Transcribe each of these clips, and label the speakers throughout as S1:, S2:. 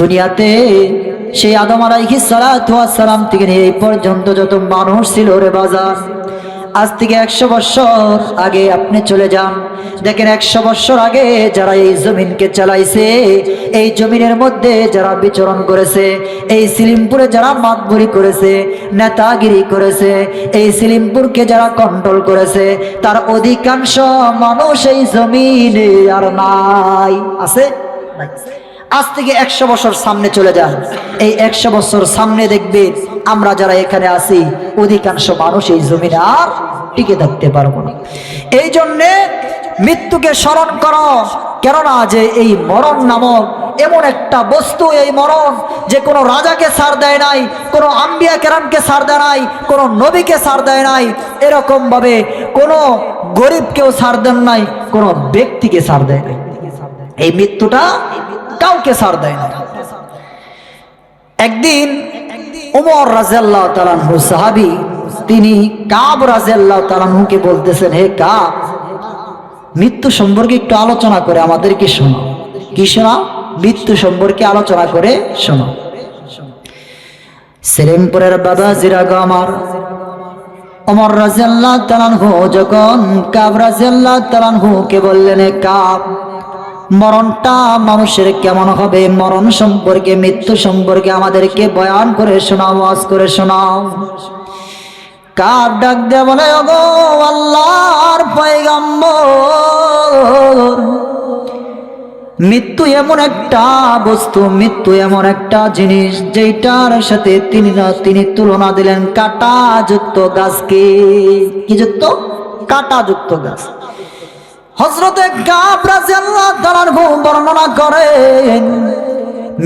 S1: দুনিয়াতে সেই আদম আলাইহি সালাম থেকে নিয়ে এই পর্যন্ত যত মানুষ ছিল রে বাজার, আজ থেকে একশো বছর আগে আপনি চলে যান। দেখেন একশো বছর আগে যারা এই জমিনকে চালাইছে, এই জমিনের মধ্যে যারা বিচরণ করেছে, এই সিলিমপুরে যারা মাতবুরি করেছে, নেতাগিরি করেছে, এই সিলিমপুরকে যারা কন্ট্রোল করেছে, তার অধিকাংশ মানুষ এই জমিনে আর নাই। আছে? আজ থেকে একশো বছর সামনে চলে যান। এই একশো বছর সামনে দেখবে আমরা যারা এখানে আছি, অধিকাংশ মানুষ এই জমিনে আর টিকে থাকতে পারব না। এই জন্যে মৃত্যুকে স্মরণ করো, কেননা যে এই মরণ নামক এমন একটা বস্তু, এই মরণ যে কোনো রাজাকে সার দেয় নাই, কোনো আম্বিয়া কেরামকে সার দেয় নাই, কোনো নবীকে সার দেয় নাই এরকম ভাবে কোনো গরিবকেও সার দেন নাই, কোনো ব্যক্তিকে সার দেয় নাই। এই মৃত্যুটা কাউকে সার দেয় না একদিন উমর রাজাল্লাহ তালানহু সাহাবি, তিনি কাব রাজাল্লাহ তালানহুকে বলতেছেন, হে কাব, মৃত্যু সম্পর্কে একটু আলোচনা করে আমাদেরকে শোনো কি শোনা মৃত্যু সম্পর্কে আলোচনা করে শোনো সেলিমপুরের বাবা জিরাগ আমার। অমর রাজিয়াল্লাহ তালানহু যখন কাব রাজিয়াল্লাহ তালানহুকে বললেন "এ কাব মরণটা মানুষের কেমন হবে? মরণ সম্পর্কে, মৃত্যু সম্পর্কে আমাদেরকে বয়ান করে শোনাও ওয়াজ করে শোনাও। কার ডাক দেয়া বলে আল্লাহর পয়গম্বর, মৃত্যু এমন একটা বস্তু, মৃত্যু এমন একটা জিনিস যেটার সাথে তিনি না, তিনি তুলনা দিলেন কাটা যুক্ত গাছকে। কি যুক্ত? কাটা যুক্ত গাছ। হজরতে বর্ণনা করেন,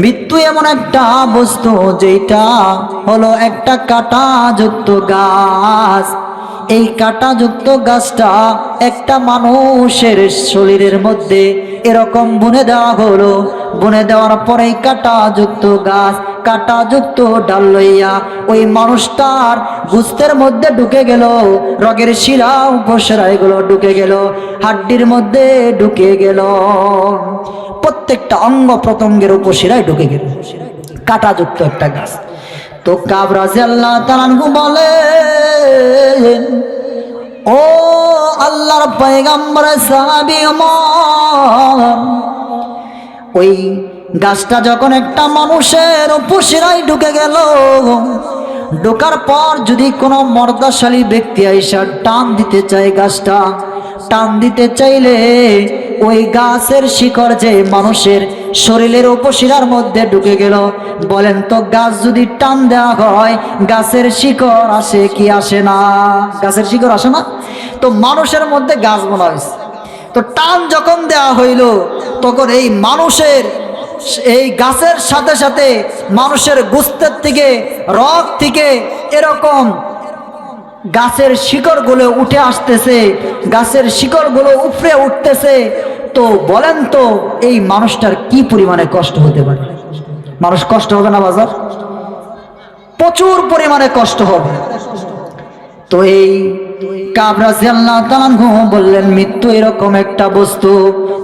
S1: মৃত্যু এমন একটা বস্তু যেটা হলো একটা কাটা যুক্ত গাছ। এই কাঁটাযুক্ত গাছটা একটা মানুষের শরীরের মধ্যে এরকম বুনে দেওয়া হলো। বুনে দেওয়ার পরে কাঁটাযুক্ত গাছ কাঁটাযুক্ত ডাল লইয়া ওই মানুষটার গুস্তের মধ্যে ঢুকে গেল, রগের শিরা উপসেরা এগুলো ঢুকে গেল, হাড্ডির মধ্যে ঢুকে গেল। প্রত্যেকটা অঙ্গ প্রত্যঙ্গের উপশিরায় ঢুকে গেল। কাঁটাযুক্ত একটা গাছ। তো কাবরাজে আল্লাহ তালানহু বলেন, ও আল্লাহর পয়গাম্বর, সাহাবি ওই গাছটা যখন একটা মানুষের উপশিরায় ঢুকে গেল, ঢোকার পর যদি কোনো মর্দাশালী ব্যক্তি আইসা টান দিতে চায় গাছটা, টান দিতে চাইলে ওই গাছের শিকড় যে মানুষের শরীরের উপশিরার মধ্যে ঢুকে গেল। বলেন তো, গাছ যদি টান দেওয়া হয়, গাছের শিকড় আসে কি আসে না? গাছের শিকড় আসে না? তো মানুষের মধ্যে গাছ বলা হয়েছে। তো টান যখন দেওয়া হইল, তখন এই মানুষের এই গাছের সাথে সাথে মানুষের গুস্তের থেকে রক থেকে এরকম গাছের শিকড়গুলো উঠে আসতেছে, গাছের শিকড়গুলো উপরে উঠতেছে। তো বলেন তো, এই মানুষটার কি পরিমাণে কষ্ট হতে পারে? মানুষ কষ্ট হবে না বাজার? প্রচুর পরিমাণে কষ্ট হবে। তো এই বললেন, মৃত্যু এরকম একটা বস্তু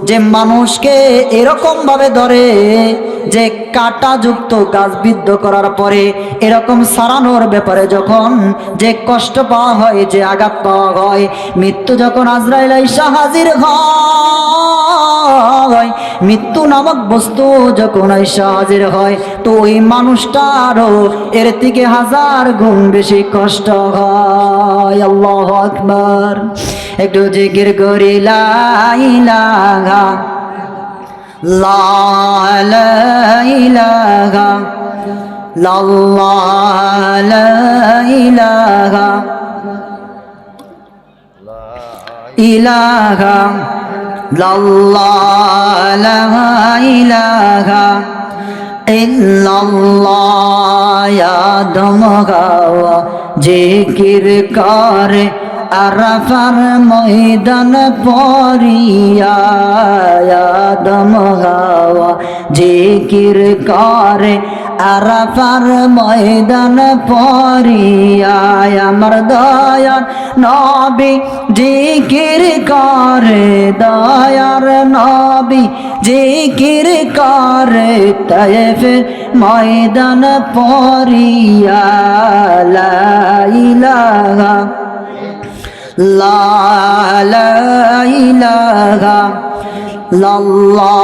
S1: যে মানুষকে এরকম ভাবে ধরে যে কাটাযুক্ত গাছ বিদ্ধ করার পরে এরকম সারানোর ব্যাপারে যখন যে কষ্ট পাওয়া হয়, যে আঘাত পাওয়া হয়, মৃত্যু যখন আজরাইল হাজির হয়, মৃত্যু নামক বস্তু যখন আইসা হাজির হয়, তো ওই মানুষটারও এর থেকে হাজার গুণ বেশি কষ্ট হয়। আল্লাহ আকবার। একটু জিকির করি লাইলাহা লাইলাহা লাইলাহা ইলাহা লাল্লাহ ইলাহা ইল্লাল্লাহ গাওয়া জিকির করে আরাফার ময়দান পরিয়া আদম গাওয়া জিকির করে আরাফার ময়দান পরিয়ায় আমার দয়ার নবী জিকির করে, দয়ার নবী জিকির করে, তায়েফের ময়দান পরিয়া লা ইলাহা লা লা ইলাহা লাল্লাহ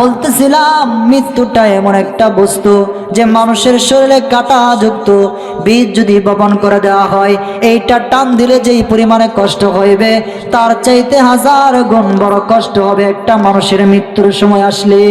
S1: বলতেছিলাম, মৃত্যুটা এমন একটা বস্তু যে মানুষের শরীরে কাটা যুক্ত। বীজ যদি বপন করে দেওয়া হয়, এইটা টান দিলে যেই পরিমাণে কষ্ট হইবে, তার চাইতে হাজার গুণ বড় কষ্ট হবে একটা মানুষের মৃত্যুর সময় আসলে।